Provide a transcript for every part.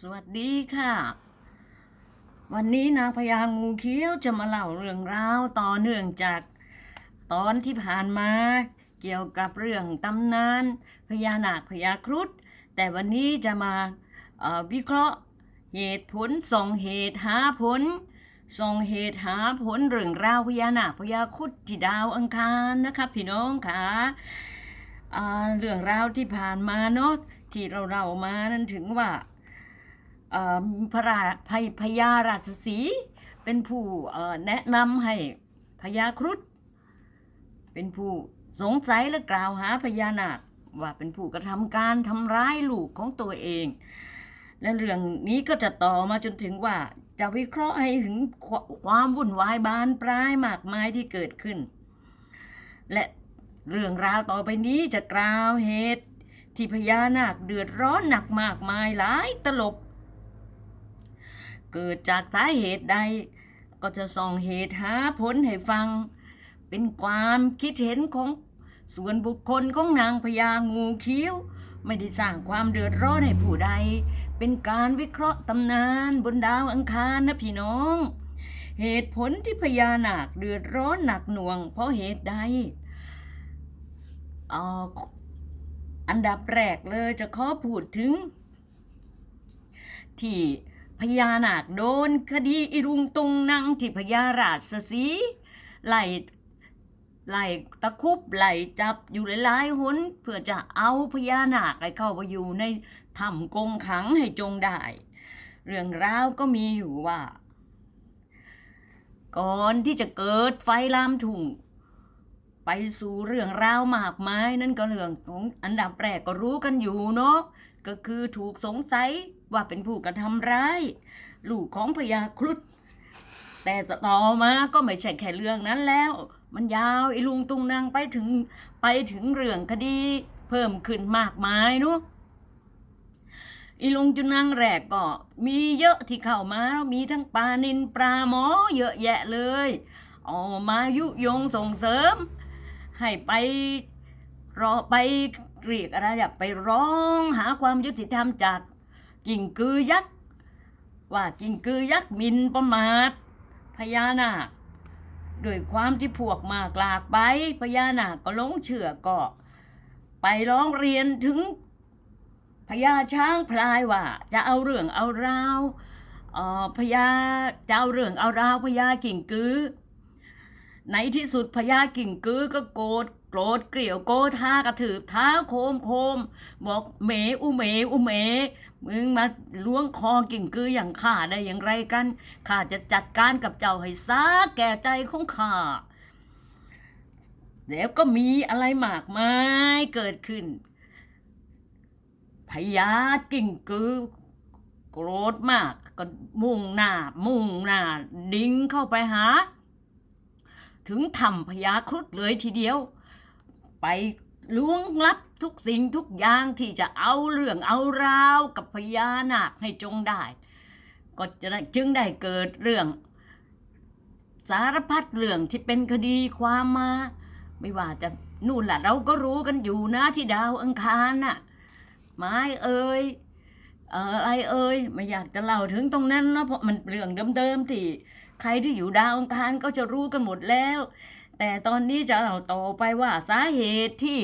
สวัสดีค่ะ วันนี้นางพญางูเขียวจะมาเล่าเรื่องราวต่อเนื่องจากตอนที่ผ่านมาเกี่ยวกับเรื่องตำนานพญานาคพญาครุฑแต่วันนี้จะมาวิเคราะห์เหตุผลส่งเหตุหาผลส่งเหตุหาผลเรื่องราวพญานาคพญาครุฑที่ดาวอังคารนะคะพี่น้องค่ะอ่าเรื่องราวที่ผ่านมาเนาะที่เราเรามานั้นถึงว่า พระราพพญาราชสีเป็นผู้แนะนำให้พญาครุฑเป็นผู้สงสัยและกล่าวหาพญานาคว่าเป็นผู้กระทำการทำร้ายลูกของตัวเอง และเรื่องนี้ก็จะต่อมาจนถึงว่าจะวิเคราะห์ให้ถึงควความวุ่นวายบานปลายมากมายที่เกิดขึ้น และเรื่องราวต่อไปนี้จะกล่าวเหตุ ที่พญานาคเดือดร้อนหนักมากมายหลายตลบ เกิดจากสาเหตุใด ก็จะส่องเหตุหาผลให้ฟัง เป็นความคิดเห็นของส่วนบุคคลของนางพญางูเขียวไม่ได้สร้างความเดือดร้อนให้ผู้ใด เป็นการวิเคราะห์ตำนานบนดาวอังคารนะพี่น้อง เหตุผลที่พญานาคเดือดร้อนหนักหน่วง เพราะเหตุใดอันดับแรกเลยจะขอพูดถึง ที่ พญานาคโดนคดีอิรุงตุงนางที่พญาราชสีห์ไล่ไล่ตะคุบไล่จับอยู่หลายๆหนเพื่อจะเอาพญานาคให้เข้าไปอยู่ในถ้ำกงขังให้จงได้ เรื่องราวก็มีอยู่ว่า ก่อนที่จะเกิดไฟลามทุ่งไปสู่เรื่องราวมากมายนั่นก็เรื่องของอันดับแรกก็รู้กันอยู่เนาะ ก็คือถูกสงสัยว่าเป็นผู้กระทำร้าย ลูกของพญาครุฑแต่ต่อมาก็ไม่ใช่แค่เรื่องนั้นแล้ว มันยาวไอ้ลุงตุงนางไปถึงไปถึงเรื่องคดีเพิ่มขึ้นมากมายเนาะอีลุงจุนางแรกก็มีเยอะที่เข้ามา มีทั้งปลานินปลาหมอเยอะแยะเลยเออกมายุยงส่งเสริม ให้ไป รอไปเรียกอะไรอะไปร้องหาความยุติธรรมจากกิ่งกือยักษ์ว่ากิ่งกือยักษ์มินประมาทพญานาคด้วยความที่พวกมากลากไปพญานาคก็ลงเชื่อก็ไปร้องเรียนถึงพญาช้างพลายว่า จะเอาเรื่องเอาราวพญาจะเอาเรื่องเอาราวพญากิ่งกือในที่สุดพญากิ่งกือก็โกรธ โกรธเกลียวโกธากระถืบเท้าโคมโคม บอกเมอุเมอุเม มึงมาล้วงคอกิ่งกืออย่างข้าได้อย่างไรกันข้าจะจัดการกับเจ้าให้ซาแก่ใจของข้าแล้วก็มีอะไรมากมายเกิดขึ้นพญากิ่งกือ โกรธมากก็มุ่งหน้า มุ่งหน้า ดิ้งเข้าไปหา ถึงถ้ำพญาครุฑเลยทีเดียว ไปล้วงลับทุกสิ่งทุกอย่างที่จะเอาเรื่องเอาราวกับพญานาคให้จงได้ ก็จะได้จึงได้เกิดเรื่อง สารพัดเรื่องที่เป็นคดีความมา ไม่ว่าจะนู่นแหละเราก็รู้กันอยู่นะที่ดาวอังคารน่ะไม้เอ่ยอะไรเอ่ยไม่อยากจะเล่าถึงตรงนั้นเนาะเพราะมันเรื่องเดิมๆที่ใครที่อยู่ดาวอังคารก็จะรู้กันหมดแล้ว แต่ตอนนี้จะเล่าต่อไปว่าสาเหตุที่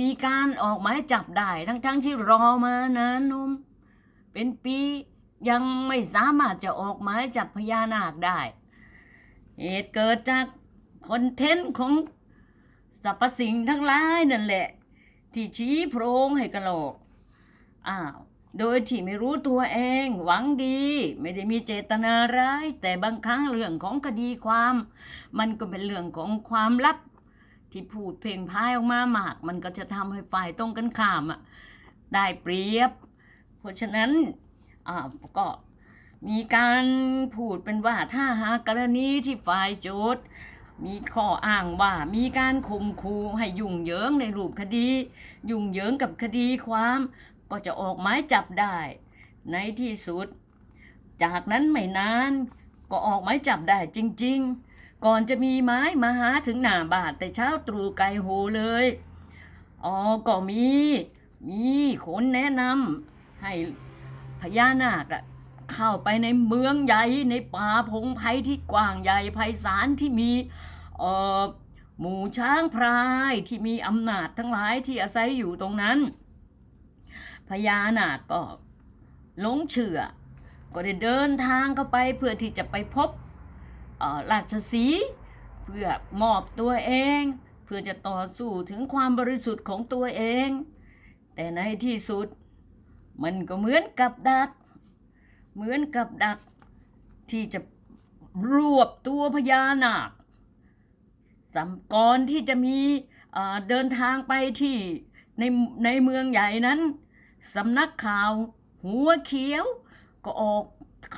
มีการออกหมายจับได้ทั้งๆทที่รอมานานนมเป็นปียังไม่สามารถจะออกหมายจับพญานาคได้ เหตุเกิดจากคอนเทนต์ของสรรพสิ่งทั้งหลายนั่นแหละ ที่ชี้โพรงให้กระโหลก อ้าว โดยที่ไม่รู้ตัวเอง หวังดี ไม่ได้มีเจตนาร้าย แต่บางครั้งเรื่องของคดีความ มันก็เป็นเรื่องของความลับ ที่พูดเพลงพายออกมามาก มันก็จะทำให้ฝ่ายตรงกันข้ามอะได้เปรียบ เพราะฉะนั้นอ่าก็มีการพูดเป็นว่าถ้าหากกรณีที่ฝ่ายโจทย์มีข้ออ้างว่ามีการข่มขู่ให้ยุ่งเหยิงในรูปคดี ยุ่งเหยิงกับคดีความ ก็จะออกหมายจับได้ ในที่สุด จากนั้นไม่นาน ก็ออกหมายจับได้จริง ๆ ก่อนจะมีไม้มาหาถึงหน้าบาทแต่เช้าตรู่ไกลโหเลยอ๋อก็มี มีคนแนะนำให้พญานาคอะเข้าไปในเมืองใหญ่ในป่าพงไพที่กว้างใหญ่ไพศาลที่มีเอ่อหมู่ช้างพรายที่มีอำนาจทั้งหลายที่อาศัยอยู่ตรงนั้น พญานาคก็หลงเชื่อ ก็ได้เดินทางเข้าไปเพื่อที่จะไปพบราชสีเพื่อมอบตัวเอง เพื่อจะต่อสู้ถึงความบริสุทธิ์ของตัวเอง แต่ในที่สุดมันก็เหมือนกับดัก เหมือนกับดักที่จะรวบตัวพญานาคสำก่อนที่จะมีเดินทางไปที่ในในเมืองใหญ่นั้น สำนักข่าว หัวเขียว ก็ออก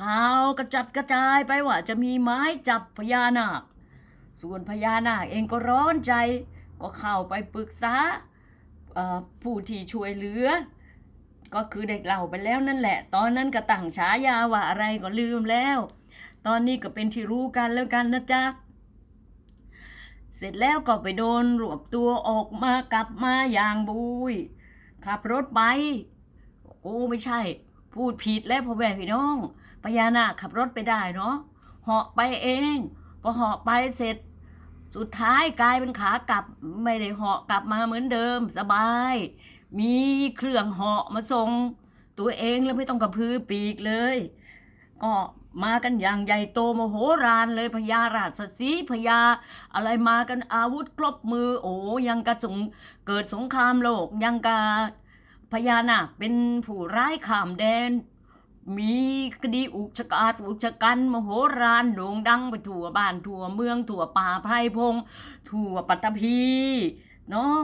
ข่าวกระจัดกระจายไปว่าจะมีไม้จับพญานาค ส่วนพญานาคเองก็ร้อนใจ ก็เข้าไปปรึกษาผู้ที่ช่วยเหลือ ก็คือเด็กเล่าไปแล้วนั่นแหละ ตอนนั้นก็ตั้งฉายาว่าอะไรก็ลืมแล้ว ตอนนี้ก็เป็นที่รู้กันแล้วกันนะจ๊ะเสร็จแล้วก็ไปโดนรวบตัวออกมากลับมาอย่างบุยขับรถไป โอ้ไม่ใช่ พูดผิดแล้วพ่อแม่พี่น้องพญานาคขับรถไปได้เนาะเหาะไปเองพอเหาะไปเสร็จ สุดท้ายกลายเป็นขากลับไม่ได้เหาะกลับมาเหมือนเดิมสบาย มีเครื่องเหาะมาส่งตัวเองแล้วไม่ต้องกระพือปีกเลย ก็มากันอย่างใหญ่โตมโหฬารเลยพญาราชสีพญาอะไรมากันอาวุธครบมือ โอ้ยังกระสงเกิดสงครามโลกยังกะ พญานาคเป็นผู้ร้ายข้ามแดน มีคดีอุกชะกาดอุกชะกันมโหฬารโด่งดังไปทั่วบ้านทั่วเมืองทั่วป่าไพรพงทั่วปัตตภีเนาะ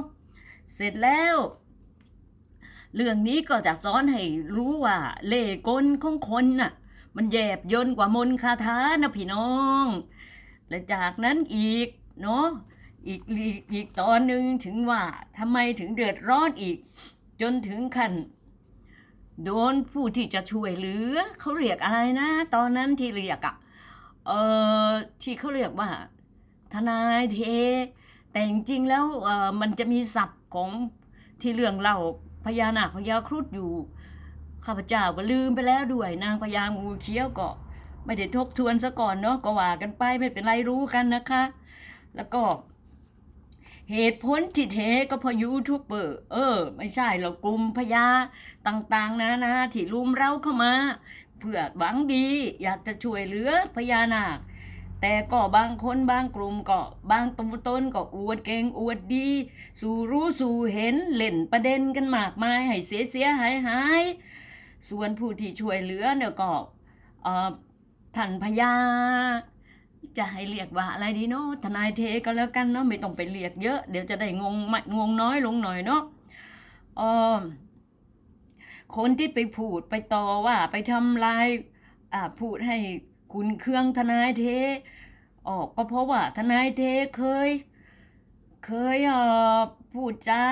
เสร็จแล้ว เรื่องนี้ก็จะสอนให้รู้ว่า เล่ห์กลของคนน่ะ มันแยบยนกว่ามนคาถานะพี่น้อง และจากนั้นอีกเนาะอีกอีกอีกตอนหนึ่งถึงว่าทำไมถึงเดือดร้อนอีก จนถึงขั้นโดนผู้ที่จะช่วยเหลือเขาเรียกอะไรนะ ตอนนั้นที่เรียกอะเออที่เขาเรียกว่า ทนายเท แต่จริงๆแล้วเออมันจะมีศัพท์ของที่เรื่องเล่าพญานาคพญาครุฑอยู่ข้าพเจ้าก็ลืมไปแล้วด้วย นางพญางูเขี้ยวก็ไม่ได้ทบทวนซะก่อนเนาะก็ว่ากันไปไม่เป็นไรรู้กันนะคะ แล้วก็ เหตุผลที่เทก็เพอยูทูบเบอร์เออ ไม่ใช่หรอกลุ่มพญาต่างๆนะนะที่ลุมเราเข้ามา เพื่อหวังดีอยากจะช่วยเหลือพญานาค แต่ก็บางคนบางกลุ่มก็บางตนต้นก็อวดเก่งอวดดี สู่รู้สู่เห็นเล่นประเด็นกันมากมายให้เสียเสียหายหายส่วนผู้ที่ช่วยเหลือเนี่ยก็อ่อท่านพญา จะให้เรียกว่าอะไรดีเนาะทนายเทก็แล้วกันเนาะไม่ต้องไปเรียกเยอะเดี๋ยวจะได้งงไม่งงน้อยลงหน่อยเนาะออคนที่ไปพูดไปต่อว่าไปทำลายอ่าพูดให้คุณเครื่องทนายเทออกก็เพราะว่าทนายเทเคย เคยเอ่อพูดจา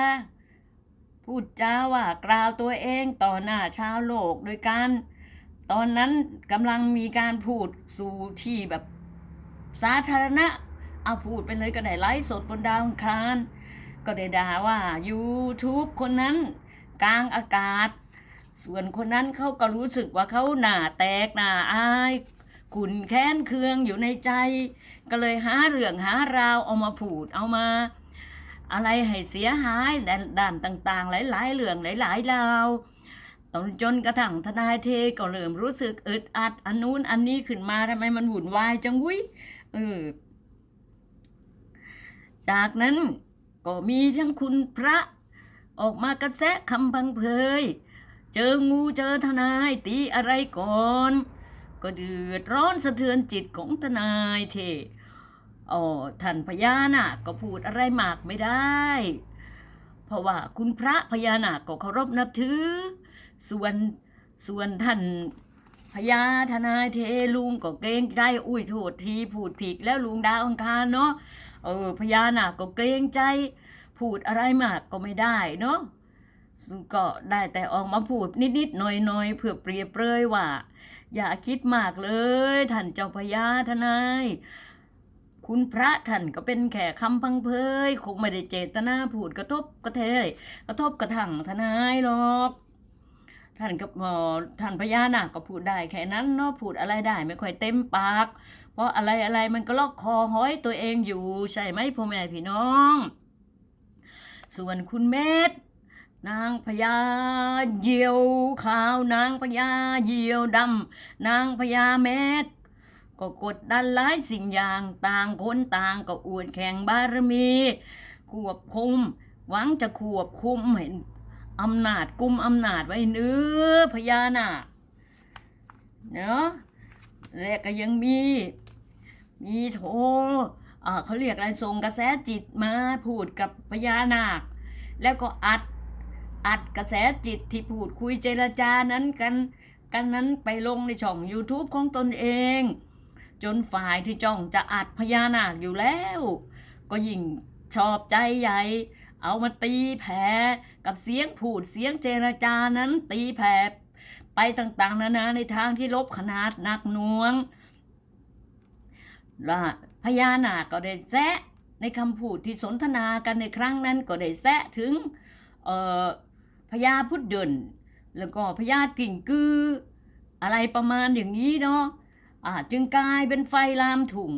พูดจาว่ากล่าวตัวเองต่อหน้าชาวโลกโดยการตอนนั้นกำลังมีการพูดสู่ที่แบบ สาธารณะ เอาพูดไปเลยก็ได้ไลฟ์สดบนดาวอังคาร ก็ได้ด่าว่า YouTube คนนั้นกลางอากาศ ส่วนคนนั้นเขาก็รู้สึกว่าเขาหน้าแตกหน้าอายขุนแค้นเคืองอยู่ในใจ ก็เลยหาเรื่องหาราวเอามาพูดเอามา อะไรให้เสียหายด้านด้านต่างๆ หลายๆเรื่องหลายๆราวตอนจนกระทั่งทนายเทก็เริ่มรู้สึกอึดอัดอันนู้นอันนี้ขึ้นมาทำไมมันวุ่นวายจังวุ้ย ออ จากนั้นก็มีทั้งคุณพระออกมากระแสะคำพังเพย เจองูเจอทนายตีอะไรก่อน ก็เดือดร้อนสะเทือนจิตของทนายเทอ๋อท่านพญานาคก็พูดอะไรมากไม่ได้ เพราะว่าคุณพระพญานาคก็เคารพนับถือ ส่วนส่วนท่าน ญาทนายเทลุงก็เกรงใจอุ้ยโทษทีพูดผิดแล้วลุงดาวอังคารเนาะเออพญานาคก็เกรงใจ พูดอะไรมากก็ไม่ได้เนาะก็ได้แต่ออกมาพูดนิดๆหน่อยๆเพื่อเปรียบเปรยว่า อย่าคิดมากเลยท่านเจ้าพญาทนายคุณพระท่านก็เป็นแค่คำพังเพยคงไม่ได้เจตนาพูดกระทบกระเทยกระทบกระทั่งทนายหรอก ท่านก็ท่านพญานาคก็พูดได้แค่นั้นเนาะพูดอะไรได้ ไม่ค่อยเต็มปาก เพราะอะไรอะไรมันก็ล็อกคอห้อยตัวเองอยู่ ใช่ไหมพ่อแม่พี่น้อง ส่วนคุณเม็ดนางพญาเยี่ยวขาว นางพญาเยี่ยวดำนางพญาเม็ดก็กดดันหลายสิ่งอย่างต่างคนต่างก็อวดแข่งบารมี ควบคุม หวังจะควบคุมเห็น อำนาจกุมอำนาจไว้เนื้อพญานาคเนาะและก็ยังมี มีโทอ่าเขาเรียกอะไรส่งกระแสจิตมาพูดกับพญานาค แล้วก็อัดอัดกระแสจิตที่พูดคุยเจรจานั้นกันกันนั้นไปลงในช่อง YouTube ของตนเอง จนฝ่ายที่จ้องจะอัดพญานาคอยู่แล้ว ก็ยิ่งชอบใจใหญ่ เอามาตีแผ่กับเสียงพูดเสียงเจรจานั้นตีแผ่ไปต่างๆนานาในทางที่ลบขนาดหนักหน่วงและพญานาคก็ได้แซะในคำพูดที่สนทนากันในครั้งนั้นก็ได้แซะถึงพญาพุทธเดินแล้วก็พญากิ่งกือ อะไรประมาณอย่างนี้เนาะอาจจึงกลายเป็นไฟลามถุง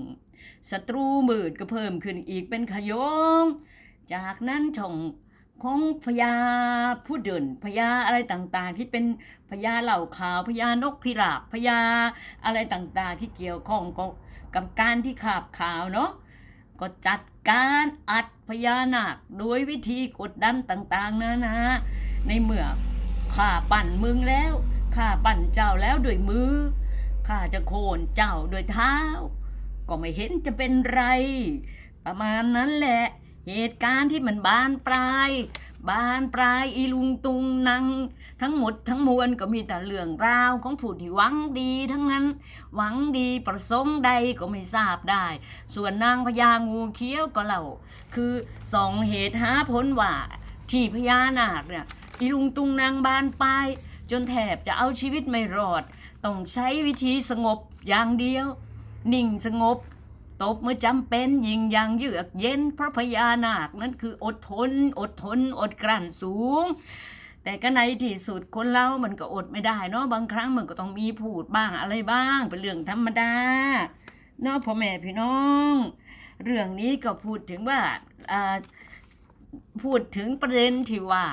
ศัตรูมืดก็เพิ่มขึ้นอีกเป็นขยง จากนั้นช่องของพญาผู้เดินพญาอะไรต่างๆ ที่เป็นพญาเหล่าขาวพญานกพิราบพญาอะไรต่างๆ ที่เกี่ยวข้องกับการที่ขาบขาวเนาะก็จัดการอัดพญานาคโดยวิธีกดดันต่างๆนานาในเมื่อข้าปั่นมึงแล้วข้าปั่นเจ้าแล้วด้วยมือข้าจะโคนเจ้าด้วยเท้า ก็ไม่เห็นจะเป็นไร ประมาณนั้นแหละ เหตุการณ์ที่มันบานปลาย บานปลายอีลุงตุงนัง ทั้งหมดทั้งมวลก็มีแต่เรื่องราวของผู้ที่หวังดีทั้งนั้น หวังดีประสงค์ใดก็ไม่ทราบได้ ส่วนนางพญางูเขี้ยวก็เล่าคือสองเหตุหาผลว่าที่พญานาคเนี่ยอีลุงตุงนางบานปลายจนแทบจะเอาชีวิตไม่รอด ต้องใช้วิธีสงบอย่างเดียว นิ่งสงบ ตบเมื่อจำเป็นยิงอย่างเยือกเย็น เพราะพญานาคนั้นคืออดทน อดทน อดกลั้นสูง แต่ก็ในที่สุดคนเรามันก็อดไม่ได้เนาะบางครั้งมันก็ต้องมีพูดบ้างอะไรบ้าง เป็นเรื่องธรรมดาเนาะพ่อแม่พี่น้อง เรื่องนี้ก็พูดถึงว่าพูดถึงประเด็นที่ว่า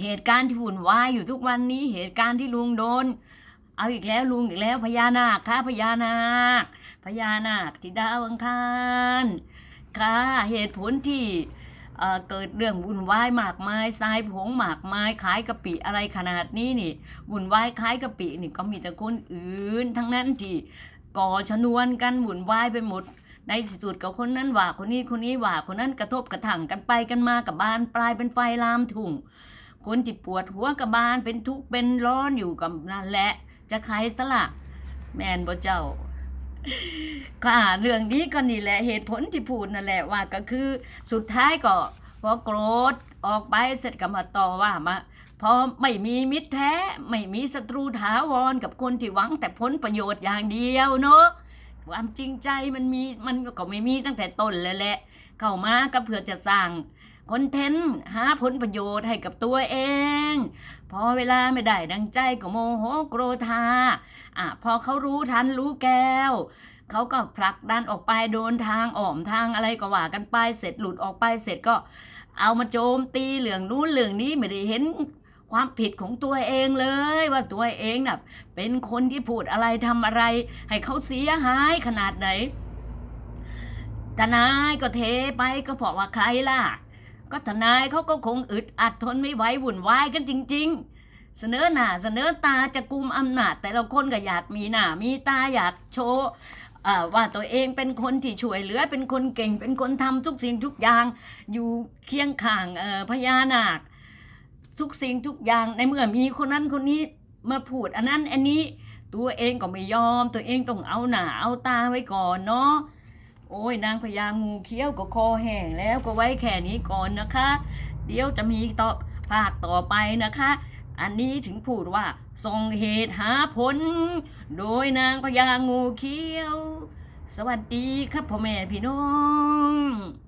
เหตุการณ์ที่วุ่นวายอยู่ทุกวันนี้เหตุการณ์ที่ลุงโดน เอาอีกแล้วลุงอีกแล้วพญานาคค่ะพญานาคพญานาคที่ดาวอังคารค่ะเหตุผลที่เกิดเรื่องวุ่นวายมากมายทรายผงหมากไม้ขายกะปิอะไรขนาดนี้นี่วุ่นวายขายกะปินี่ก็มีแต่คนอื่น ทั้งนั้นที่ก่อชนวนกันวุ่นวายไปหมด ในที่สุดกับคนนั้นว่าคนนี้คนนี้ว่าคนนั้นกระทบกระทั่งกันไปกันมากับบานปลายเป็นไฟลามทุ่งคนที่ปวดหัวกับบานเป็นทุกข์เป็นร้อนอยู่กับนั่นแหละ จะใครสละแมนบ่เจ้าค่ะเรื่องนี้ก็นี่แหละเหตุผลที่พูดนั่นแหละว่าก็คือสุดท้ายก็พอโกรธออกไปเสร็จก็มาต่อว่ามาพอไม่มีมิตรแท้ ไม่มีศัตรูถาวรกับคนที่หวังแต่ผลประโยชน์อย่างเดียวเนาะความจริงใจมันมีมันก็ไม่มีตั้งแต่ต้นเลยแหละ เข้ามาก็เพื่อจะสร้าง คอนเทนต์หาผลประโยชน์ให้กับตัวเอง พอเวลาไม่ได้ดังใจก็โมโหโกรธาอะพอเขารู้ทันรู้แก้วเขาก็ผลักดันออกไปโดนทางอ่อมทางอะไรก็ว่ากันไปเสร็จหลุดออกไปเสร็จก็เอามาโจมตีเรื่องนู้นเรื่องนี้ไม่ได้เห็นความผิดของตัวเองเลย ว่าตัวเองน่ะเป็นคนที่พูดอะไรทำอะไร ให้เขาเสียหายขนาดไหนทนายก็เทไปก็เพราะว่าใครล่ะ ก็ทนายเขาก็คงอึดอัดทนไม่ไหววุ่นวายกันจริง ๆ เสนอหน้าเสนอตาจะกุมอำนาจ แต่ละคนก็อยากมีหน้ามีตาอยากโชว์เอ่อว่าตัวเองเป็นคนที่ช่วยเหลือเป็นคนเก่งเป็นคนทำทุกสิ่งทุกอย่าง อยู่เคียงข้างพญานาค ทุกสิ่งทุกอย่างในเมื่อมีคนนั้นคนนี้มาพูดอันนั้นอันนี้ตัวเองก็ไม่ยอม ตัวเองต้องเอาหน้าเอาตาไว้ก่อนเนาะ โอ้ยนางพญางูเขี้ยวก็คอแห้งแล้วก็ไว้แค่นี้ก่อนนะคะ เดี๋ยวจะมีต่อภาคต่อไปนะคะ อันนี้ถึงพูดว่าส่งเหตุหาผล โดยนางพญางูเขี้ยว สวัสดีครับพ่อแม่พี่น้อง